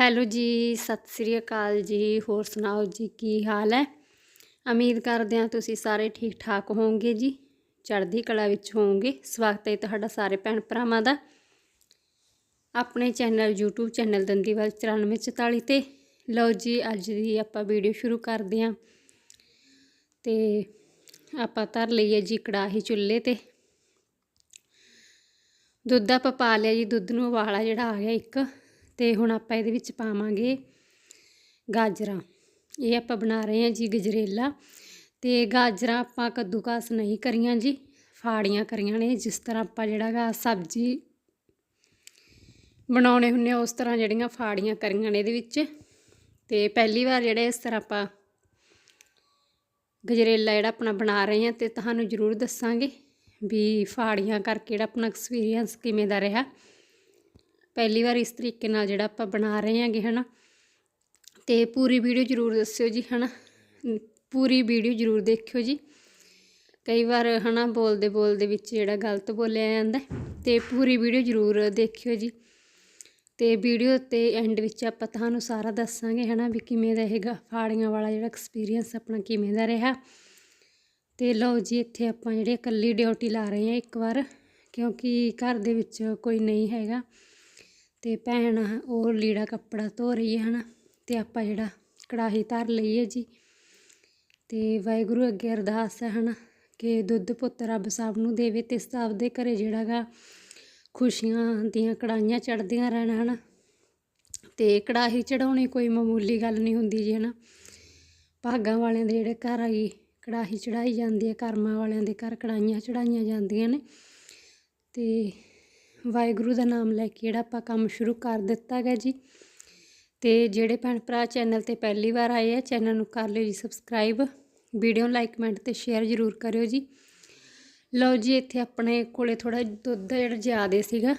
Hello ਜੀ, ਸਤਿ ਸ੍ਰੀ ਅਕਾਲ ਜੀ। ਹੋਰ ਸੁਣਾਓ ਜੀ, ਕੀ ਹਾਲ ਹੈ? ਉਮੀਦ ਕਰਦੇ ਹਾਂ ਤੁਸੀਂ ਸਾਰੇ ਠੀਕ ਠਾਕ ਹੋਵੋਗੇ ਜੀ। ਚੜ੍ਹਦੀ ਕਲਾ ਵਿੱਚ ਹੋਵੋਗੇ। ਸਵਾਗਤ ਹੈ ਤੁਹਾਡਾ ਸਾਰੇ ਭੈਣ ਭਰਾਵਾਂ ਦਾ। ਆਪਣੇ ਚੈਨਲ, YouTube ਚੈਨਲ ਦੰਦੀਵਾਲ 9444 ਤੇ। ਲਓ ਜੀ, ਅੱਜ ਦੀ ਆਪਾਂ ਵੀਡੀਓ ਸ਼ੁਰੂ ਕਰਦੇ ਹਾਂ। ਤੇ ਆਪਾਂ ਧਰ ਲਈਏ ਜੀ ਕੜਾਹੀ ਚੁੱਲ੍ਹੇ ਤੇ। ਦੁੱਧ ਆਪਾਂ ਪਾ ਲਿਆ ਜੀ, ਦੁੱਧ ਨੂੰ ਉਬਾਲਾ ਜਿਹੜਾ ਆ ਗਿਆ ਇੱਕ। ਤੇ ਹੁਣ ਆਪਾਂ ਇਹਦੇ ਵਿੱਚ ਪਾਵਾਂਗੇ ਗਾਜਰਾਂ। ਇਹ ਆਪਾਂ ਬਣਾ ਰਹੇ ਹਾਂ ਜੀ ਗਜਰੇਲਾ। ਤੇ ਗਾਜਰਾਂ ਆਪਾਂ ਕੱਦੂਕਾਸ ਨਹੀਂ ਕਰੀਆਂ ਜੀ, ਫਾੜੀਆਂ ਕਰੀਆਂ ਨੇ। ਜਿਸ ਤਰ੍ਹਾਂ ਆਪਾਂ ਜਿਹੜਾ ਗਾ ਸਬਜ਼ੀ ਬਣਾਉਣੇ ਹੁੰਨੇ ਆ, ਉਸ ਤਰ੍ਹਾਂ ਜਿਹੜੀਆਂ ਫਾੜੀਆਂ ਕਰੀਆਂ ਨੇ ਇਹਦੇ ਵਿੱਚ। ਤੇ ਪਹਿਲੀ ਵਾਰ ਜਿਹੜੇ ਇਸ ਤਰ੍ਹਾਂ ਆਪਾਂ ਗਜਰੇਲਾ ਜਿਹੜਾ ਆਪਣਾ ਬਣਾ ਰਹੇ ਹਾਂ ਤੇ ਤੁਹਾਨੂੰ ਜ਼ਰੂਰ ਦੱਸਾਂਗੇ ਵੀ ਫਾੜੀਆਂ ਕਰਕੇ ਜਿਹੜਾ ਆਪਣਾ ਐਕਸਪੀਰੀਅੰਸ ਕਿਵੇਂ ਦਾ ਰਿਹਾ। ਪਹਿਲੀ ਵਾਰ ਇਸ ਤਰੀਕੇ ਨਾਲ ਜਿਹੜਾ ਆਪਾਂ ਬਣਾ ਰਹੇ ਹਾਂਗੇ, ਹਨਾ। ਤੇ ਪੂਰੀ ਵੀਡੀਓ ਜ਼ਰੂਰ ਦੱਸਿਓ ਜੀ, ਹਨਾ। ਪੂਰੀ ਵੀਡੀਓ ਜ਼ਰੂਰ ਦੇਖਿਓ ਜੀ। ਕਈ ਵਾਰ, ਹਨਾ, ਬੋਲਦੇ ਬੋਲਦੇ ਵਿੱਚ ਜਿਹੜਾ ਗਲਤ ਬੋਲਿਆ ਜਾਂਦਾ ਤੇ ਪੂਰੀ ਵੀਡੀਓ ਜ਼ਰੂਰ ਦੇਖਿਓ ਜੀ। ਤੇ ਵੀਡੀਓ ਤੇ ਐਂਡ ਵਿੱਚ ਆਪਾਂ ਤੁਹਾਨੂੰ ਸਾਰਾ ਦੱਸਾਂਗੇ, ਹਨਾ, ਵੀ ਕਿਵੇਂ ਦਾ ਹੈਗਾ ਫਾੜੀਆਂ ਵਾਲਾ ਜਿਹੜਾ ਐਕਸਪੀਰੀਅੰਸ ਆਪਣਾ ਕਿਵੇਂ ਦਾ ਰਿਹਾ। ਤੇ ਲਓ ਜੀ, ਇੱਥੇ ਆਪਾਂ ਜਿਹੜੇ ਇਕੱਲੀ ਡਿਊਟੀ ਲਾ ਰਹੇ ਹਾਂ ਇੱਕ ਵਾਰ, ਕਿਉਂਕਿ ਘਰ ਦੇ ਵਿੱਚ ਕੋਈ ਨਹੀਂ ਹੈਗਾ। ਤੇ ਭੈਣ ਉਹ ਲੀੜਾ ਕੱਪੜਾ ਧੋ ਰਹੀ ਹੈ ਹਨਾ, ਤੇ ਆਪਾਂ ਜਿਹੜਾ ਕੜਾਹੀ ਧਰ ਲਈਏ ਜੀ। ਤੇ ਵਾਹਿਗੁਰੂ ਅੱਗੇ ਅਰਦਾਸ ਹੈ ਹਨਾ ਕਿ ਦੁੱਧ ਪੁੱਤ ਰੱਬ ਸਭ ਨੂੰ ਦੇਵੇ ਤੇ ਸਭ ਦੇ ਘਰੇ ਜਿਹੜਾ ਗਾ ਖੁਸ਼ੀਆਂ ਦੀਆਂ ਕੜਾਈਆਂ ਚੜ੍ਹਦੀਆਂ ਰਹਿਣ ਹਨਾ। ਤੇ ਕੜਾਹੀ ਚੜਾਉਣੀ ਕੋਈ ਮਾਮੂਲੀ ਗੱਲ ਨਹੀਂ ਹੁੰਦੀ ਜੀ ਹਨਾ। ਭਾਗਾਂ ਵਾਲਿਆਂ ਦੇ ਜਿਹੜੇ ਘਰ ਆਈ ਕੜਾਹੀ ਚੜਾਈ ਜਾਂਦੀ ਹੈ, ਕਰਮਾਂ ਵਾਲਿਆਂ ਦੇ ਘਰ ਕੜਾਈਆਂ ਚੜਾਈਆਂ ਜਾਂਦੀਆਂ ਨੇ। ਤੇ ਵਾਹਿਗੁਰੂ ਦਾ ਨਾਮ ਲੈ ਕੇ ਜਿਹੜਾ ਆਪਾਂ ਕੰਮ ਸ਼ੁਰੂ ਕਰ ਦਿੱਤਾ ਗਿਆ ਜੀ। ਤੇ ਜਿਹੜੇ ਭੈਣ ਭਰਾ ਚੈਨਲ ਤੇ ਪਹਿਲੀ ਵਾਰ ਆਏ ਆ, ਚੈਨਲ ਨੂੰ ਕਰ ਲਿਓ ਜੀ ਸਬਸਕ੍ਰਾਈਬ ਵੀਡੀਓ ਲਾਈਕ ਕਮੈਂਟ ਤੇ ਸ਼ੇਅਰ ਜ਼ਰੂਰ ਕਰਿਓ ਜੀ। ਲਓ ਜੀ, ਇੱਥੇ ਆਪਣੇ ਕੋਲੇ ਥੋੜਾ ਦੁੱਧ ਜਿਹੜਾ ਜ਼ਿਆਦਾ ਸੀਗਾ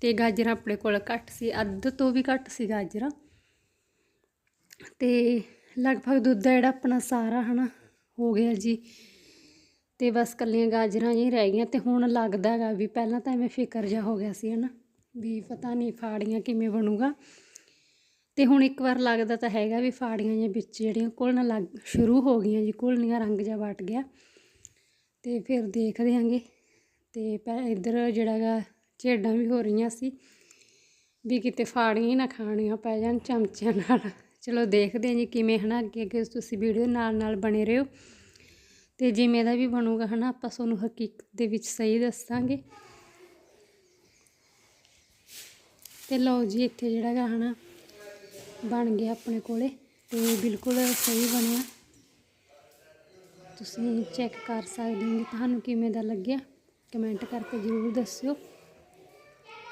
ਤੇ ਗਾਜਰਾਂ ਆਪਣੇ ਕੋਲ ਘੱਟ ਸੀ, ਅੱਧ ਤੋਂ ਵੀ ਘੱਟ ਸੀ ਗਾਜਰਾਂ। ਤੇ ਲਗਭਗ ਦੁੱਧ ਜਿਹੜਾ ਆਪਣਾ ਸਾਰਾ ਹਨਾ, ਹੋ ਗਿਆ ਜੀ। ਤੇ ਬਸ ਕੱਲੀਆਂ ਗਾਜਰਾਂ ਹੀ ਰਹਿ ਗਈਆਂ ਤੇ ਹੁਣ ਲੱਗਦਾ ਹੈਗਾ ਵੀ ਪਹਿਲਾਂ ਤਾਂ ਐਵੇਂ ਫਿਕਰ ਜਿਹਾ ਹੋ ਗਿਆ ਸੀ ਹਨਾ, ਵੀ ਪਤਾ ਨਹੀਂ ਫਾੜੀਆਂ ਕਿਵੇਂ ਬਣੂਗਾ। ਤੇ ਹੁਣ ਇੱਕ ਵਾਰ ਲੱਗਦਾ ਤਾਂ ਹੈਗਾ ਵੀ ਫਾੜੀਆਂ ਜਾਂ ਵਿੱਚ ਜਿਹੜੀਆਂ ਘੁਲਣ ਲੱਗ, ਸ਼ੁਰੂ ਹੋ ਗਈਆਂ ਜੀ, ਘੁਲਣੀਆਂ ਰੰਗ ਜਿਹਾ ਵਟ ਗਿਆ। ਤੇ ਫਿਰ ਦੇਖਦੇ ਆਂਗੇ ਤੇ ਇੱਧਰ ਜਿਹੜਾ ਗਾ ਝੇਡਾਂ ਵੀ ਹੋ ਰਹੀਆਂ ਸੀ, ਵੀ ਕਿਤੇ ਫਾੜੀਆਂ ਹੀ ਨਾ ਖਾਣੀਆਂ ਪੈ ਜਾਣ ਚਮਚਿਆਂ ਨਾਲ। ਚਲੋ ਦੇਖਦੇ ਆਂ ਜੀ ਕਿਵੇਂ ਹਨਾ ਅੱਗੇ ਅੱਗੇ ਤੁਸੀਂ ਵੀਡੀਓ ਨਾਲ ਨਾਲ ਬਣੇ ਰਹੋ। ਤੇ ਜਿਵੇਂ ਦਾ ਵੀ ਬਣੂਗਾ ਹਨਾ, ਆਪਾਂ ਤੁਹਾਨੂੰ ਹਕੀਕਤ ਦੇ ਵਿੱਚ ਸਹੀ ਦੱਸਾਂਗੇ। ਤੇ ਲਓ ਜੀ, ਇੱਥੇ ਜਿਹੜਾ ਗਾ ਹਨਾ, ਬਣ ਗਿਆ ਆਪਣੇ ਕੋਲੇ ਤੇ ਬਿਲਕੁਲ ਸਹੀ ਬਣਿਆ। ਤੁਸੀਂ ਚੈੱਕ ਕਰ ਸਕਦੇ ਹੋ ਤੁਹਾਨੂੰ ਕਿਵੇਂ ਦਾ ਲੱਗਿਆ। ਕਮੈਂਟ ਕਰਕੇ ਜ਼ਰੂਰ ਦੱਸਿਓ।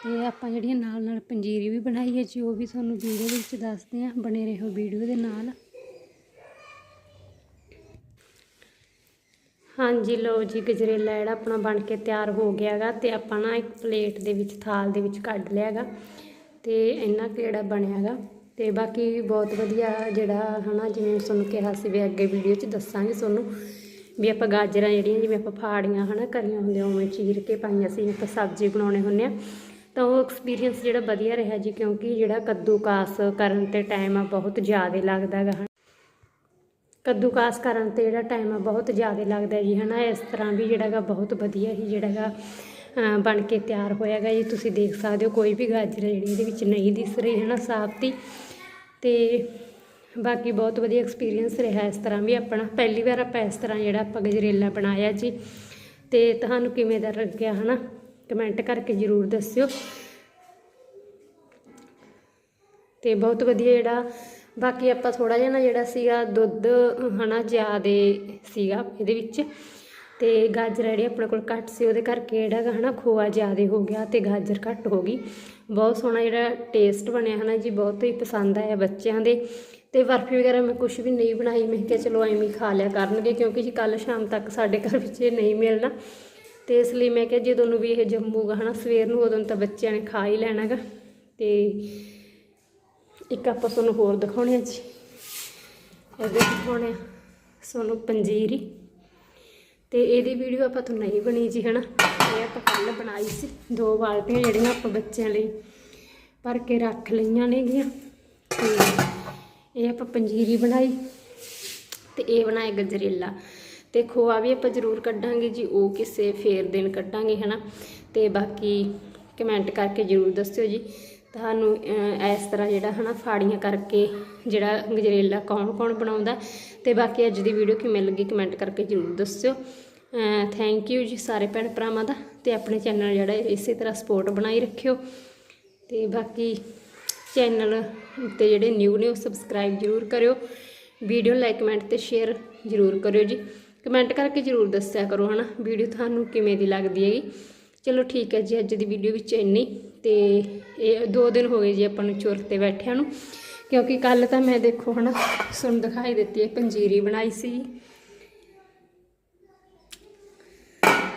ਤੇ ਆਪਾਂ ਜਿਹੜੀਆਂ ਨਾਲ ਨਾਲ ਪੰਜੀਰੀ ਵੀ ਬਣਾਈ ਹੈ ਜੀ, ਉਹ ਵੀ ਤੁਹਾਨੂੰ ਵੀਡੀਓ ਵਿੱਚ ਦੱਸਦੇ ਆ ਬਣੇ ਰਹੋ ਵੀਡੀਓ ਦੇ ਨਾਲ। ਹਾਂਜੀ, ਲਓ ਜੀ, ਗਜਰੇਲਾ ਜਿਹੜਾ ਆਪਣਾ ਬਣ ਕੇ ਤਿਆਰ ਹੋ ਗਿਆ ਗਿਆਗਾ ਤੇ ਆਪਾਂ ਨਾ ਇੱਕ ਪਲੇਟ ਦੇ ਵਿੱਚ, ਥਾਲ ਦੇ ਵਿੱਚ ਕੱਢ ਲਿਆ ਲਿਆਗਾ ਤੇ ਇੰਨਾ ਕੁ ਜਿਹੜਾ ਬਣਿਆ ਬਣਿਆਗਾ ਤੇ ਬਾਕੀ ਬਹੁਤ ਵਧੀਆ ਜਿਹੜਾ ਹਨਾ, ਜਿਵੇਂ ਤੁਹਾਨੂੰ ਕਿਹਾ ਸੀ ਵੀ ਅੱਗੇ ਵੀਡੀਓ 'ਚ ਦੱਸਾਂਗੇ ਤੁਹਾਨੂੰ ਵੀ ਆਪਾਂ ਗਾਜਰਾਂ ਜਿਹੜੀਆਂ, ਜਿਵੇਂ ਆਪਾਂ ਫਾੜੀਆਂ ਹਨਾ ਕਰੀਆਂ ਹੁੰਦੀਆਂ, ਉਵੇਂ ਚੀਰ ਕੇ ਪਾਈਆਂ ਸੀ, ਆਪਾਂ ਸਬਜ਼ੀ ਬਣਾਉਣੇ ਹੁੰਨੇ ਆ। ਤਾਂ ਉਹ ਐਕਸਪੀਰੀਅੰਸ ਜਿਹੜਾ ਵਧੀਆ ਰਿਹਾ ਜੀ, ਕਿਉਂਕਿ ਜਿਹੜਾ ਕੱਦੂਕਾਸ ਕਰਨ ਤੇ ਟਾਈਮ ਆ, ਬਹੁਤ ਜ਼ਿਆਦਾ ਲੱਗਦਾ ਲੱਗਦਾਗਾ ਕੱਦੂਕਾਸ ਕਰਨ ਤੇ ਜਿਹੜਾ ਟਾਈਮ ਆ ਬਹੁਤ ਜ਼ਿਆਦਾ ਲੱਗਦਾ ਜੀ, ਹਨਾ? ਇਸ ਤਰ੍ਹਾਂ ਵੀ ਜਿਹੜਾਗਾ ਬਹੁਤ ਵਧੀਆ ਹੀ ਜਿਹੜਾਗਾ ਬਣ ਕੇ ਤਿਆਰ ਹੋਇਆਗਾ ਜੀ। ਤੁਸੀਂ ਦੇਖ ਸਕਦੇ ਹੋ ਕੋਈ ਵੀ ਗਾਜਰ ਜਿਹੜੀ ਇਹਦੇ ਵਿੱਚ ਨਹੀਂ ਦਿਸ ਰਹੀ, ਹਨਾ ਸਾਫਤੀ ਤੇ। ਬਾਕੀ ਬਹੁਤ ਵਧੀਆ ਐਕਸਪੀਰੀਅੰਸ ਰਿਹਾ ਇਸ ਤਰ੍ਹਾਂ ਵੀ ਆਪਣਾ। ਪਹਿਲੀ ਵਾਰ ਆਪਾਂ ਇਸ ਤਰ੍ਹਾਂ ਜਿਹੜਾ ਆਪਾਂ ਗਜਰੇਲਾ ਬਣਾਇਆ ਜੀ। ਤੇ ਤੁਹਾਨੂੰ ਕਿਵੇਂ ਦਾ ਲੱਗਿਆ, ਹਨਾ? ਕਮੈਂਟ ਕਰਕੇ ਜ਼ਰੂਰ ਦੱਸਿਓ। ਤੇ ਬਹੁਤ ਵਧੀਆ ਜਿਹੜਾ ਬਾਕੀ ਆਪਾਂ ਥੋੜਾ ਜਿਹਾ ਨਾ ਜਿਹੜਾ ਸੀਗਾ ਦੁੱਧ, ਹਨਾ, ਜ਼ਿਆਦੇ ਸੀਗਾ ਇਹਦੇ ਵਿੱਚ। ਤੇ ਗਾਜਰ ਜਿਹੜੀ ਆਪਣੇ ਕੋਲ ਘੱਟ ਸੀ, ਉਹਦੇ ਕਰਕੇ ਜਿਹੜਾ ਹਨਾ, ਖੋਆ ਜ਼ਿਆਦੇ ਹੋ ਗਿਆ ਤੇ ਗਾਜਰ ਘੱਟ ਹੋ ਗਈ। ਬਹੁਤ ਸੋਹਣਾ ਜਿਹੜਾ ਟੇਸਟ ਬਣਿਆ, ਹਨਾ ਜੀ, ਬਹੁਤ ਹੀ ਪਸੰਦ ਆਇਆ ਬੱਚਿਆਂ ਦੇ। ਤੇ ਬਰਫੀ ਵਗੈਰਾ ਮੈਂ ਕੁਝ ਵੀ ਨਹੀਂ ਬਣਾਈ, ਮੈਂ ਕਿਹਾ ਚਲੋ ਐਵੇਂ ਹੀ ਖਾ ਲਿਆ ਕਰਨਗੇ, ਕਿਉਂਕਿ ਜੀ ਕੱਲ ਸ਼ਾਮ ਤੱਕ ਸਾਡੇ ਘਰ ਵਿੱਚ ਇਹ ਨਹੀਂ ਮਿਲਣਾ। ਤੇ ਇਸ ਲਈ ਮੈਂ ਕਿਹਾ ਜਦੋਂ ਨੂੰ ਵੀ ਇਹ ਜੰਮੂਗਾ, ਹਨਾ, ਸਵੇਰ ਨੂੰ ਉਦੋਂ ਤਾਂ ਬੱਚਿਆਂ ਨੇ ਖਾ ਹੀ ਲੈਣਾਗਾ। ਤੇ ਇੱਕ ਆਪਾਂ ਤੁਹਾਨੂੰ ਹੋਰ ਦਿਖਾਉਣੇ ਆ ਜੀ। ਇਹਦੇ ਦਿਖਾਉਣੇ ਆ ਤੁਹਾਨੂੰ ਪੰਜੀਰੀ। ਤੇ ਇਹਦੀ ਵੀਡੀਓ ਆਪਾਂ ਤੋਂ ਨਹੀਂ ਬਣੀ ਜੀ ਹਨਾ। ਇਹ ਆਪਾਂ ਕੱਲ ਬਣਾਈ ਸੀ। ਦੋ ਬਾਲਟੀਆਂ ਜਿਹੜੀਆਂ ਆਪਾਂ ਬੱਚਿਆਂ ਲਈ ਭਰ ਕੇ ਰੱਖ ਲਈਆਂ ਨੇਗੀਆਂ। ਤੇ ਇਹ ਆਪਾਂ ਪੰਜੀਰੀ ਬਣਾਈ। ਤੇ ਇਹ ਬਣਾਇਆ ਗਜਰੇਲਾ। ਤੇ ਖੋਆ ਵੀ ਆਪਾਂ ਜ਼ਰੂਰ ਕੱਢਾਂਗੇ ਜੀ। ਉਹ ਕਿਸੇ ਫੇਰ ਦਿਨ ਕੱਢਾਂਗੇ ਹਨਾ। ਤੇ ਬਾਕੀ ਕਮੈਂਟ ਕਰਕੇ ਜ਼ਰੂਰ ਦੱਸਿਓ ਜੀ। ਤੁਹਾਨੂੰ ਇਸ ਤਰ੍ਹਾਂ ਜਿਹੜਾ ਹਨਾ, ਫਾੜੀਆਂ ਕਰਕੇ ਜਿਹੜਾ ਗਜਰੇਲਾ ਕੌਣ ਕੌਣ ਬਣਾਉਂਦਾ ਤੇ ਬਾਕੀ ਅੱਜ ਦੀ ਵੀਡੀਓ ਕਿਵੇਂ ਲੱਗੀ ਕਮੈਂਟ ਕਰਕੇ ਜ਼ਰੂਰ ਦੱਸਿਓ। ਥੈਂਕ ਯੂ ਜੀ ਸਾਰੇ ਭੈਣ ਭਰਾਵਾਂ ਦਾ ਤੇ ਆਪਣੇ ਚੈਨਲ ਜਿਹੜਾ ਇਸੇ ਤਰ੍ਹਾਂ ਸਪੋਰਟ ਬਣਾਈ ਰੱਖਿਓ। ਤੇ ਬਾਕੀ ਚੈਨਲ ਤੇ ਜਿਹੜੇ ਨਿਊ ਨੇ ਉਹ ਸਬਸਕ੍ਰਾਈਬ ਜ਼ਰੂਰ ਕਰਿਓ। ਵੀਡੀਓ ਲਾਈਕ ਕਮੈਂਟ ਤੇ ਸ਼ੇਅਰ ਜ਼ਰੂਰ ਕਰਿਓ ਜੀ। ਕਮੈਂਟ ਕਰਕੇ ਜ਼ਰੂਰ ਦੱਸਿਆ ਕਰੋ ਹਨਾ ਵੀਡੀਓ ਤੁਹਾਨੂੰ ਕਿਵੇਂ ਦੀ ਲੱਗਦੀ ਹੈਗੀ। ਚਲੋ ਠੀਕ ਹੈ ਜੀ, ਅੱਜ ਦੀ ਵੀਡੀਓ ਵਿੱਚ ਇੰਨੀ ਤੇ ਇਹ ਦੋ ਦਿਨ ਹੋ ਗਏ ਜੀ ਆਪਾਂ ਨੂੰ ਚੁਰ ਤੇ ਬੈਠਿਆਂ ਨੂੰ। ਕਿਉਂਕਿ ਕੱਲ ਤਾਂ ਮੈਂ ਦੇਖੋ ਹਨਾ ਸੁਣ ਦਿਖਾਈ ਦਿੱਤੀ ਹੈ, ਪੰਜੀਰੀ ਬਣਾਈ ਸੀ।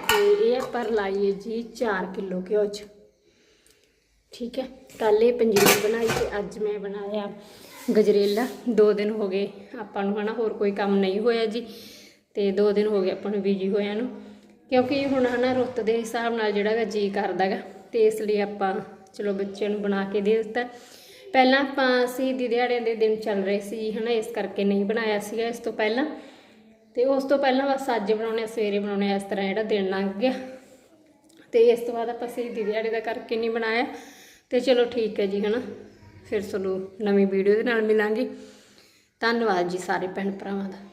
ਤੇ ਇਹ ਪਰ ਲਾਈਏ ਜੀ 4 ਕਿਲੋ ਘਿਓ ਚ। ਠੀਕ ਹੈ ਕੱਲ ਇਹ ਪੰਜੀਰੀ ਬਣਾਈ ਤੇ ਅੱਜ ਮੈਂ ਬਣਾਇਆ ਗਜਰੇਲਾ। ਦੋ ਦਿਨ ਹੋ ਗਏ ਆਪਾਂ ਨੂੰ ਹਨਾ, ਹੋਰ ਕੋਈ ਕੰਮ ਨਹੀਂ ਹੋਇਆ ਜੀ। ਤੇ ਦੋ ਦਿਨ ਹੋ ਗਏ ਆਪਾਂ ਨੂੰ ਬੀਜੀ ਹੋਇਆਂ ਨੂੰ। ਕਿਉਂਕਿ ਹੁਣ ਹਨਾ ਰੁੱਤ ਦੇ ਹਿਸਾਬ ਨਾਲ ਜਿਹੜਾ ਗਾ ਜੀ ਕਰਦਾਗਾ ਤੇ ਇਸ ਲਈ ਆਪਾਂ ਚਲੋ ਬੱਚਿਆਂ ਨੂੰ ਬਣਾ ਕੇ ਦੇ ਦਿੱਤਾ। ਪਹਿਲਾਂ ਆਪਾਂ ਸ਼ਹੀਦੀ ਦਿਹਾੜਿਆਂ ਦੇ ਦਿਨ ਚੱਲ ਰਹੇ ਸੀ ਹਨਾ ਇਸ ਕਰਕੇ ਨਹੀਂ ਬਣਾਇਆ ਸੀਗਾ ਇਸ ਤੋਂ ਪਹਿਲਾਂ। ਤੇ ਉਸ ਤੋਂ ਪਹਿਲਾਂ ਬਸ ਅੱਜ ਬਣਾਉਣੇ ਆ, ਸਵੇਰੇ ਬਣਾਉਣੇ ਆ, ਇਸ ਤਰ੍ਹਾਂ ਜਿਹੜਾ ਦਿਨ ਲੰਘ ਗਿਆ। ਤੇ ਇਸ ਤੋਂ ਬਾਅਦ ਆਪਾਂ ਸ਼ਹੀਦੀ ਦਿਹਾੜੇ ਦਾ ਕਰਕੇ ਨਹੀਂ ਬਣਾਇਆ। ਤੇ ਚਲੋ ਠੀਕ ਹੈ ਜੀ ਹਨਾ ਫਿਰ ਤੁਹਾਨੂੰ ਨਵੀਂ ਵੀਡੀਓ ਦੇ ਨਾਲ ਮਿਲਾਂਗੇ। ਧੰਨਵਾਦ ਜੀ ਸਾਰੇ ਭੈਣ ਭਰਾਵਾਂ ਦਾ।